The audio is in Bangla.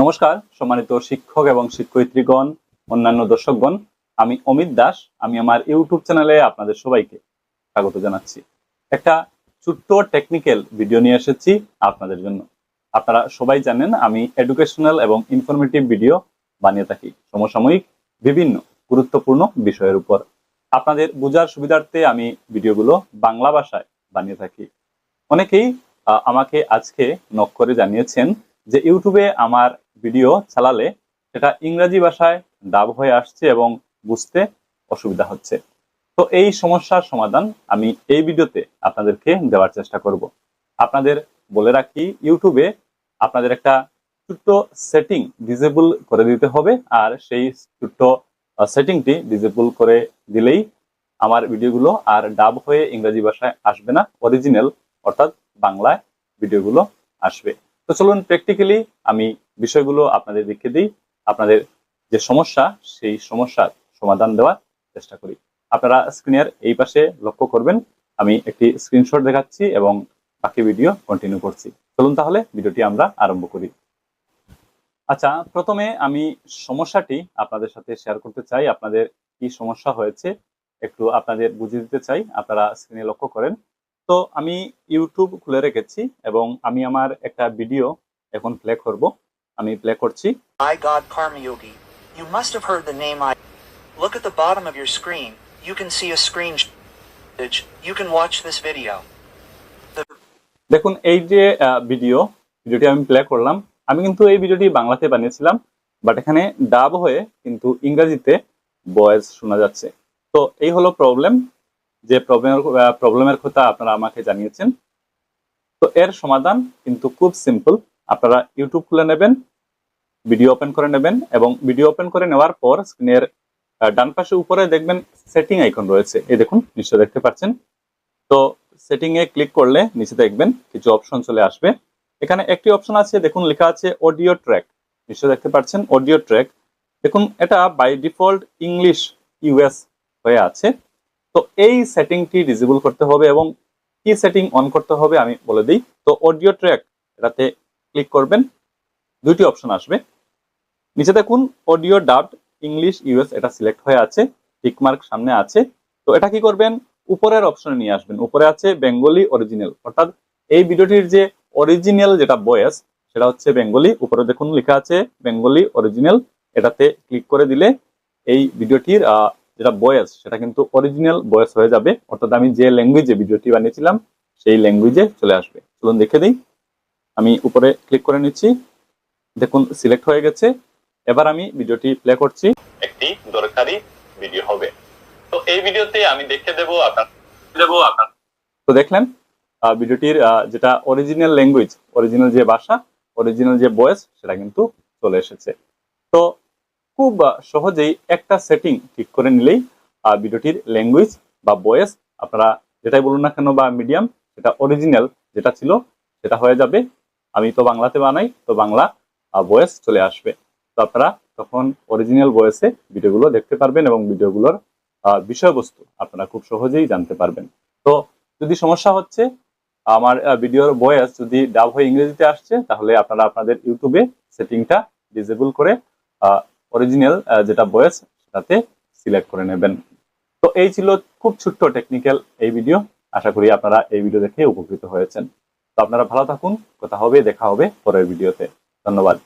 নমস্কার, সম্মানিত শিক্ষক এবং শিক্ষয়িত্রীগণ, অন্যান্য দর্শকগণ, আমি অমিত দাস, আমি আমার ইউটিউব চ্যানেলে আপনাদের সবাইকে স্বাগত জানাচ্ছি। একটা ছোট্ট টেকনিক্যাল ভিডিও নিয়ে এসেছি আপনাদের জন্য। আপনারা সবাই জানেন আমি এডুকেশনাল এবং ইনফরমেটিভ ভিডিও বানিয়ে থাকি। সমসাময়িক, বিভিন্ন গুরুত্বপূর্ণ বিষয়ের উপর। আপনাদের বোঝার সুবিধার্থে আমি ভিডিওগুলো বাংলা ভাষায় বানিয়ে থাকি। অনেকেই আমাকে আজকে নক করে জানিয়েছেন যে, ইউটিউবে আমার ভিডিও চালালে সেটা ইংরেজি ভাষায় ডাব হয়ে আসছে এবং বুঝতে অসুবিধা হচ্ছে। তো এই সমস্যার সমাধান আমি এই ভিডিওতে আপনাদেরকে দেওয়ার চেষ্টা করব। আপনাদের বলে রাখি, ইউটিউবে আপনাদের একটা ছোট্ট সেটিং ডিজেবল করে দিতে হবে আর সেই ছোট্ট সেটিংটি ডিজেবল করে দিলেই আমার ভিডিওগুলো আর ডাব হয়ে ইংরেজি ভাষায় আসবে না অরিজিনাল অর্থাৎ বাংলায় ভিডিওগুলো আসবে। তো চলুন প্র্যাকটিক্যালি আমি বিষয়গুলো আপনাদের দেখিয়ে দিই। আপনাদের যে সমস্যা, সেই সমস্যার সমাধান দেওয়ার চেষ্টা করি। আপনারা স্ক্রিনের এই পাশে লক্ষ্য করবেন, আমি একটি স্ক্রিনশট দেখাচ্ছি এবং বাকি ভিডিও কন্টিনিউ করছি। চলুন তাহলে ভিডিওটি আমরা আরম্ভ করি। আচ্ছা প্রথমে আমি সমস্যাটি আপনাদের সাথে শেয়ার করতে চাই। আপনাদের কি সমস্যা হয়েছে, একটু আপনাদের বুঝিয়ে দিতে চাই। আপনারা স্ক্রিনে লক্ষ্য করেন। তো আমি ইউটিউব খুলে রেখেছি এবং আমি আমার একটা ভিডিও এখন প্লে করব। আমি প্লে করছি I, God Karma Yogi. You must have heard the name I. Look at the bottom of your screen. You can see a screen. You can watch this video. দেখুন এই যে ভিডিও ভিডিওটি আমি প্লে করলাম আমি কিন্তু এই ভিডিওটি বাংলাতে বানিয়েছিলাম বাট এখানে ডাব হয়ে কিন্তু ইংরেজিতে ভয়েস শোনা যাচ্ছে তো এই হলো প্রবলেম যে প্রবলেমের প্রবলেমের কথা আপনারা আমাকে জানিয়েছেন তো এর সমাধান কিন্তু খুব সিম্পল আপনারা ইউটিউব খুলে নেবেন ভিডিও ওপেন করে নেবেন এবং ভিডিও ওপেন করে নেওয়ার পর স্ক্রিনের ডান পাশে উপরে দেখবেন সেটিং আইকন রয়েছে। এই দেখুন, নিশ্চয় দেখতে পাচ্ছেন। তো সেটিং এ ক্লিক করলে নিচে দেখবেন কিছু অপশন চলে আসবে। এখানে একটি অপশন আছে, দেখুন লেখা আছে অডিও ট্র্যাক নিশ্চয় দেখতে পাচ্ছেন অডিও ট্র্যাক দেখুন, এটা বাই ডিফল্ট ইংলিশ ইউএস হয়ে আছে। তো এই সেটিংটি ডিসেবল করতে হবে এবং কি সেটিং অন করতে হবে আমি বলে দিই। তো অডিও ট্র্যাক এটাতে ক্লিক করবেন, দুইটি অপশন আসবে। নিচে দেখুন অডিও ডাবড ইংলিশ ইউএস এটা সিলেক্ট হয়ে আছে টিকমার্ক সামনে আছে। তো এটা কি করবেন? উপরের অপশনে নিয়ে আসবেন, উপরে আছে বেঙ্গলি অরিজিনাল অর্থাৎ এই ভিডিওটির যে অরিজিনাল যেটা বয়েস, সেটা হচ্ছে বেঙ্গলি উপরে দেখুন, লেখা আছে বেঙ্গলি অরিজিনাল এটাতে ক্লিক করে দিলে এই ভিডিওটির যেটা বয়েস, সেটা কিন্তু অরিজিনাল বয়েস হয়ে যাবে। অর্থাৎ আমি যে ল্যাঙ্গুয়েজে ভিডিওটি বানিয়েছিলাম, সেই ল্যাঙ্গুয়েজে চলে আসবে। চলুন দেখে দিই। আমি উপরে ক্লিক করে নিচ্ছি। দেখুন সিলেক্ট হয়ে গেছে। এবার আমি ভিডিওটি প্লে করছি। একটি দরকারি ভিডিও হবে। তো এই ভিডিওতে আমি দেখে দেবো আপনার দেবো আপনার তো দেখলেন ভিডিওটির যেটা অরিজিনাল ল্যাঙ্গুয়েজ অরিজিনাল যে ভাষা অরিজিনাল যে বয়েস সেটা কিন্তু চলে এসেছে। তো খুব সহজেই একটা সেটিং ঠিক করে নিলেই ভিডিওটির ল্যাঙ্গুয়েজ বা বয়েস আপনারা যেটাই বলুন না কেন বা মিডিয়াম সেটা অরিজিনাল যেটা ছিল সেটা হয়ে যাবে। আমি তো বাংলাতে বানাই, তো বাংলা বয়েস চলে আসবে। তো আপনারা তখন অরিজিনাল বয়েসে ভিডিওগুলো দেখতে পারবেন এবং ভিডিওগুলোর বিষয়বস্তু আপনারা খুব সহজেই জানতে পারবেন। তো যদি সমস্যা হচ্ছে, আমার ভিডিওর বয়েস যদি ডাব হয়ে ইংরেজিতে আসছে, তাহলে আপনারা আপনাদের ইউটিউবে সেটিংটা ডিসেবল করে অরিজিনাল যেটা বয়েস সেটাতে সিলেক্ট করে নেবেন। তো এই ছিল খুব ছোট্ট টেকনিক্যাল এই ভিডিও আশা করি আপনারা এই ভিডিও দেখে উপকৃত হয়েছেন। আপনারা ভালো থাকুন। কথা হবে দেখা হবে পরের ভিডিওতে। ধন্যবাদ।